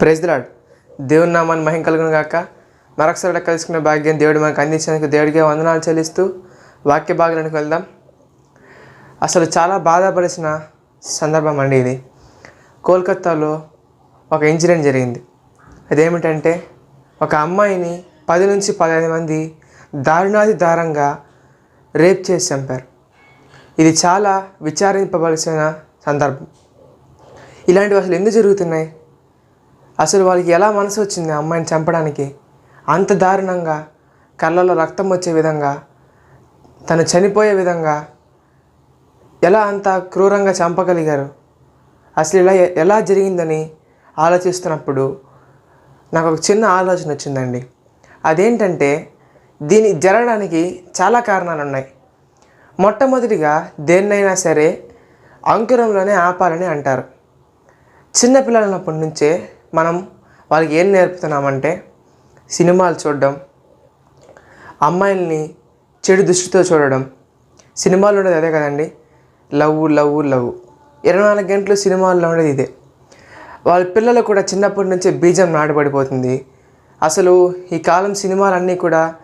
Praise lord దేవుని నామాన్ని మహిం కలుగును గాక. మరొకసారి కలుసుకునే భాగ్యం దేవుడు మనకు అందించినందుకు దేవుడికి వందనాలు చెల్లిస్తూ వాక్య భాగానికి వెళ్దాం. అసలు చాలా బాధపడిసిన సందర్భం అండి ఇది. కోల్కత్తాలో ఒక ఇన్సిడెంట్ జరిగింది. అదేమిటంటే ఒక అమ్మాయిని పది నుంచి పదహైదు మంది దారుణాది దారంగా రేప్ చేసి చంపారు. ఇది చాలా విచారింపవలసిన సందర్భం. ఇలాంటివి అసలు ఎందుకు జరుగుతున్నాయి? అసలు వాళ్ళకి ఎలా మనసు వచ్చింది ఆ అమ్మాయిని చంపడానికి? అంత దారుణంగా కళ్ళలో రక్తం వచ్చే విధంగా తను చనిపోయే విధంగా ఎలా అంత క్రూరంగా చంపగలిగారు? అసలు ఇలా ఎలా జరిగిందని ఆలోచిస్తున్నప్పుడు నాకు ఒక చిన్న ఆలోచన వచ్చిందండి. అదేంటంటే దీని జరగడానికి చాలా కారణాలు ఉన్నాయి. మొట్టమొదటిగా దేన్నైనా సరే అంకురంలోనే ఆపాలని అంటారు. చిన్నపిల్లలన్నప్పటి నుంచే మనం వాళ్ళకి ఏం నేర్పుతున్నామంటే సినిమాలు చూడడం అమ్మాయిల్ని చెడు దృష్టితో చూడడం. సినిమాలు ఉండేది అదే కదండి. లవ్ లవ్ లవ్ ఇరవై నాలుగు గంటలు సినిమాల్లో ఉండేది ఇదే. వాళ్ళ పిల్లలు కూడా చిన్నప్పటి నుంచే బీజం నాటబడిపోతుంది. అసలు ఈ కాలం సినిమాలన్నీ కూడా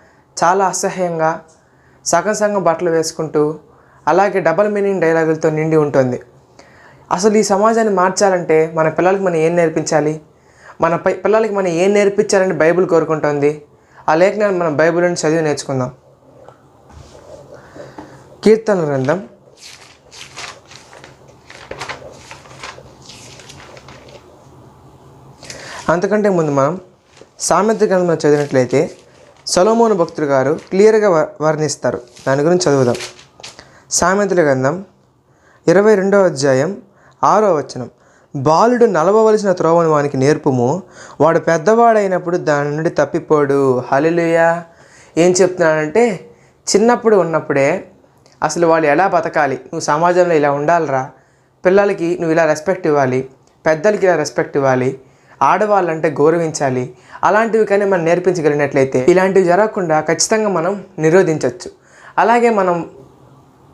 చాలా అసహ్యంగా సగం సగం బట్టలు వేసుకుంటూ అలాగే డబల్ మీనింగ్ డైలాగులతో నిండి ఉంటుంది. అసలు ఈ సమాజాన్ని మార్చాలంటే మన పిల్లలకి మనం ఏం నేర్పించాలి? మన పై పిల్లలకి మనం ఏం నేర్పించాలని బైబిల్ కోరుకుంటుంది? ఆ లేఖనాన్ని మనం బైబిల్ నుంచి చదివి నేర్చుకుందాం. కీర్తన గ్రంథం. అంతకంటే ముందు మనం సామెత గ్రంథంలో చదివినట్లయితే సొలమోను భక్తులు గారు క్లియర్గా వ- వర్ణిస్తారు. దాని గురించి చదువుదాం. సామెతల గ్రంథం. ఇరవై రెండవ అధ్యాయం ఆరో వచనం. బాలుడు నలవవలసిన త్రోవను వానికి నేర్పుము. వాడు పెద్దవాడైనప్పుడు దాని నుండి తప్పిపోడు. హలిలుయా ఏం చెప్తున్నానంటే చిన్నప్పుడు ఉన్నప్పుడే అసలు వాళ్ళు ఎలా బతకాలి? నువ్వు సమాజంలో ఇలా ఉండాలిరా. పిల్లలకి నువ్వు ఇలా రెస్పెక్ట్ ఇవ్వాలి. పెద్దలకి ఇలా రెస్పెక్ట్ ఇవ్వాలి. ఆడవాళ్ళంటే గౌరవించాలి. అలాంటివి కానీ మనం నేర్పించగలిగినట్లయితే ఇలాంటివి జరగకుండా ఖచ్చితంగా మనం నిరోధించవచ్చు అలాగే మనం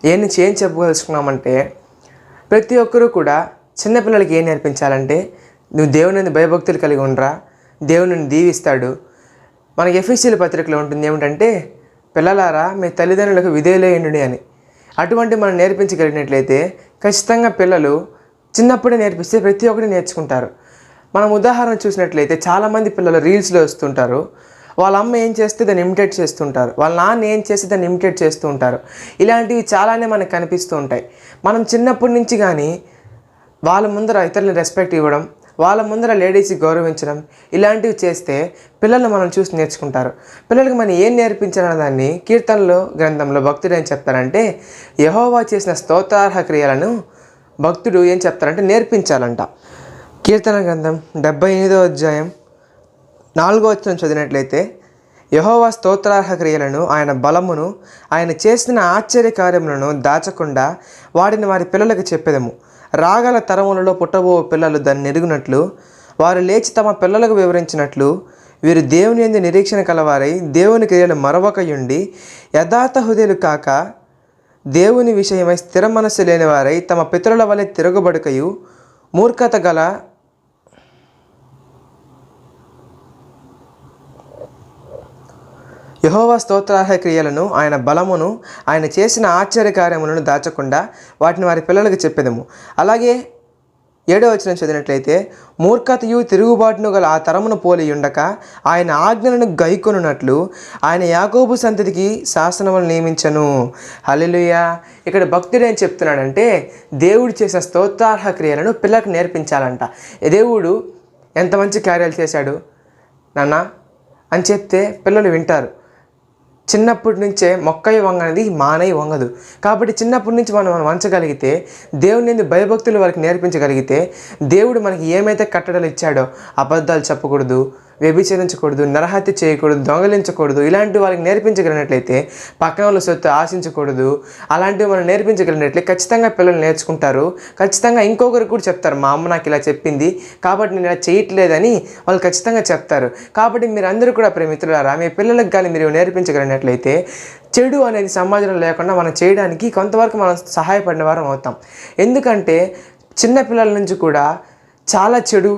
ఏం నుంచి ఏం చెప్పదలుచుకున్నామంటే ప్రతి ఒక్కరూ కూడా చిన్నపిల్లలకి ఏం నేర్పించాలంటే నువ్వు దేవుని భయభక్తులు కలిగి ఉండరా దేవుని దీవిస్తాడు. మనకి ఎఫ్ఎస్సీల పత్రికలో ఉంటుంది ఏమిటంటే పిల్లలారా మీ తల్లిదండ్రులకు విధేయులేయండి అని. అటువంటి మనం నేర్పించగలిగినట్లయితే ఖచ్చితంగా పిల్లలు చిన్నప్పుడే నేర్పిస్తే ప్రతి ఒక్కటి నేర్చుకుంటారు. మనం ఉదాహరణ చూసినట్లయితే చాలామంది పిల్లలు రీల్స్లో వస్తుంటారు. వాళ్ళ అమ్మ ఏం చేస్తే దాన్ని ఇమిటేట్ చేస్తుంటారు. వాళ్ళ నాన్న ఏం చేస్తే దాన్ని ఇమిటేట్ చేస్తూ ఉంటారు. ఇలాంటివి చాలానే మనకు కనిపిస్తూ ఉంటాయి. మనం చిన్నప్పటి నుంచి కానీ వాళ్ళ ముందర ఇతరులని రెస్పెక్ట్ ఇవ్వడం వాళ్ళ ముందర లేడీస్కి గౌరవించడం ఇలాంటివి చేస్తే పిల్లలు మనం చూసి నేర్చుకుంటారు. పిల్లలకి మనం ఏం నేర్పించాలన్న దాన్ని కీర్తనలో గ్రంథంలో భక్తుడు ఏం చెప్తారంటే యహోవా చేసిన స్తోత్రార్హ క్రియలను భక్తుడు ఏం చెప్తారంటే నేర్పించాలంట. కీర్తన గ్రంథం డెబ్బై ఎనిమిదో అధ్యాయం నాలుగో వచ్చిన చదివినట్లయితే యహోవా స్తోత్రార్హ క్రియలను ఆయన బలమును ఆయన చేసిన ఆశ్చర్య కార్యములను దాచకుండా వాటిని వారి పిల్లలకు చెప్పేదము. రాగల తరములలో పుట్టబో పిల్లలు దాన్ని ఎరుగునట్లు వారు లేచి తమ పిల్లలకు వివరించినట్లు వీరు దేవుని ఎందు నిరీక్షణ కలవారై దేవుని క్రియలు మరవకయుండి యథార్థ హృదయులు కాక దేవుని విషయమై స్థిర మనస్సు లేనివారై తమ పితరుల వలె తిరగబడుకయు మూర్ఖత గల యహోవా స్తోత్రార్హ క్రియలను ఆయన బలమును ఆయన చేసిన ఆశ్చర్య కార్యములను దాచకుండా వాటిని వారి పిల్లలకు చెప్పేదము. అలాగే ఏడో వచనం చదివినట్లయితే మూర్ఖతయు తిరుగుబాటును గల ఆ తరమును పోలి ఉండక ఆయన ఆజ్ఞలను గైకొనున్నట్లు ఆయన యాకోబు సంతతికి శాసనములు నియమించను. హలిలుయ ఇక్కడ భక్తుడు ఏం చెప్తున్నాడంటే దేవుడు చేసిన స్తోత్రార్హ క్రియలను పిల్లలకు నేర్పించాలంట. దేవుడు ఎంత మంచి కార్యాలు చేశాడు? నాన్న అని చెప్తే పిల్లలు వింటారు. చిన్నప్పటి నుంచే మొక్కయి అనేది మానయి వంగదు కాబట్టి చిన్నప్పటి నుంచి మనం మనం వంచగలిగితే దేవుని భయభక్తులు వారికి నేర్పించగలిగితే దేవుడు మనకి ఏమైతే కట్టడలు ఇచ్చాడో అబద్ధాలు చెప్పకూడదు వ్యభిచరించకూడదు నరహత్య చేయకూడదు దొంగలించకూడదు ఇలాంటి వాళ్ళకి నేర్పించగలిగినట్లయితే పక్కన వాళ్ళ సొత్తు ఆశించకూడదు. అలాంటివి మనం నేర్పించగలిగినట్లయితే ఖచ్చితంగా పిల్లలు నేర్చుకుంటారు. ఖచ్చితంగా ఇంకొకరు కూడా చెప్తారు మా అమ్మ నాకు ఇలా చెప్పింది కాబట్టి నేను ఇలా చేయట్లేదని వాళ్ళు ఖచ్చితంగా చెప్తారు. కాబట్టి మీరు అందరూ కూడా ప్రేమితులారా మీ పిల్లలకు కానీ మీరు నేర్పించగలిగినట్లయితే చెడు అనేది సమాజంలో లేకుండా మనం చేయడానికి కొంతవరకు మనం సహాయపడిన వారం అవుతాం. ఎందుకంటే చిన్న పిల్లల నుంచి కూడా చాలా చెడు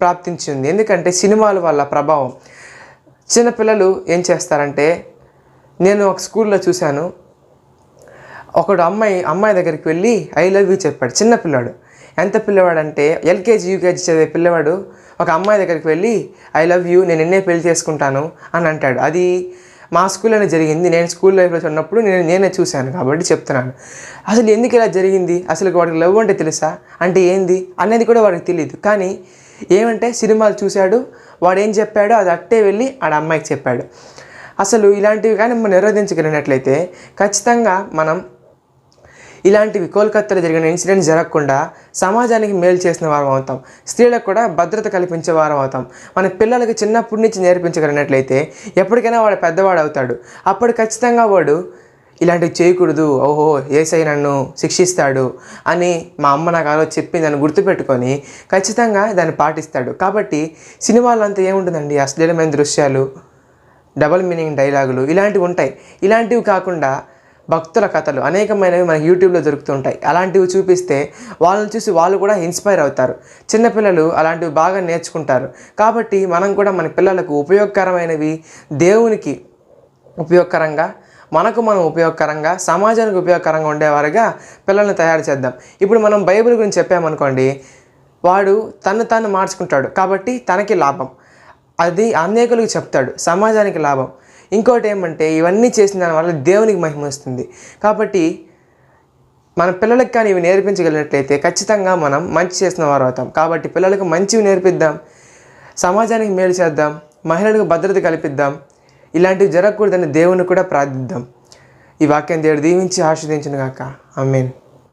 ప్రాప్తించింది. ఎందుకంటే సినిమాల వల్ల ప్రభావం. చిన్నపిల్లలు ఏం చేస్తారంటే నేను ఒక స్కూల్లో చూశాను. ఒకడు అమ్మాయి అమ్మాయి దగ్గరికి వెళ్ళి ఐ లవ్ యూ చెప్పాడు. చిన్నపిల్లాడు ఎంత పిల్లవాడు అంటే ఎల్కేజీ యూకేజీ చదివే పిల్లవాడు. ఒక అమ్మాయి దగ్గరికి వెళ్ళి ఐ లవ్ యూ నేను నిన్నే పెళ్ళి చేసుకుంటాను అని అంటాడు. అది మా స్కూల్లోనే జరిగింది. నేను స్కూల్ లైఫ్లో ఉన్నప్పుడు నేను నేనే చూశాను కాబట్టి చెప్తున్నాను. అసలు ఎందుకు ఇలా జరిగింది? అసలు వాడికి లవ్ అంటే తెలుసా? అంటే ఏంది? అనేది కూడా వాడికి తెలియదు కానీ ఏమంటే సినిమాలు చూశాడు వాడు ఏం చెప్పాడో అది అట్టే వెళ్ళి ఆడ అమ్మాయికి చెప్పాడు. అసలు ఇలాంటివి కానీ మనం నిరోధించగలిగినట్లయితే ఖచ్చితంగా మనం ఇలాంటివి కోల్కత్తాలో జరిగిన ఇన్సిడెంట్ జరగకుండా సమాజానికి మేలు చేసిన వారం అవుతాం. స్త్రీలకు కూడా భద్రత కల్పించే వారం అవుతాం. మన పిల్లలకి చిన్నప్పటి నుంచి నేర్పించగలిగినట్లయితే ఎప్పటికైనా వాడు పెద్దవాడు అవుతాడు. అప్పుడు ఖచ్చితంగా వాడు ఇలాంటివి చేయకూడదు. ఓహో ఏసై నన్ను శిక్షిస్తాడు అని మా అమ్మ నాకు ఆలో చెప్పి దాన్ని గుర్తుపెట్టుకొని ఖచ్చితంగా దాన్ని పాటిస్తాడు. కాబట్టి సినిమాలో అంతా ఏముంటుందండి? అశ్లీలమైన దృశ్యాలు డబల్ మీనింగ్ డైలాగులు ఇలాంటివి ఉంటాయి. ఇలాంటివి కాకుండా భక్తుల కథలు అనేకమైనవి మనకి యూట్యూబ్లో దొరుకుతుంటాయి. అలాంటివి చూపిస్తే వాళ్ళని చూసి వాళ్ళు కూడా ఇన్స్పైర్ అవుతారు. చిన్నపిల్లలు అలాంటివి బాగా నేర్చుకుంటారు. కాబట్టి మనం కూడా మన పిల్లలకు ఉపయోగకరమైనవి దేవునికి ఉపయోగకరంగా మనకు మనం ఉపయోగకరంగా సమాజానికి ఉపయోగకరంగా ఉండేవారుగా పిల్లల్ని తయారు చేద్దాం. ఇప్పుడు మనం బైబిల్ గురించి చెప్పామనుకోండి వాడు తను తాను మార్చుకుంటాడు. కాబట్టి తనకి లాభం. అది అనేకులకు చెప్తాడు సమాజానికి లాభం. ఇంకోటి ఏమంటే ఇవన్నీ చేసిన దానివల్ల దేవునికి మహిమ వస్తుంది. కాబట్టి మన పిల్లలకు కానీ ఇవి నేర్పించగలిగినట్లయితే ఖచ్చితంగా మనం మంచి చేసిన వారు అవుతాం. కాబట్టి పిల్లలకు మంచివి నేర్పిద్దాం సమాజానికి మేలు చేద్దాం మహిళలకు భద్రత కల్పిద్దాం ఇలాంటివి జరగకూడదని దేవుని కూడా ప్రార్థిద్దాం. ఈ వాక్యం దేవుడు దీవించి ఆస్వాదించిన గాక. ఆమెన్.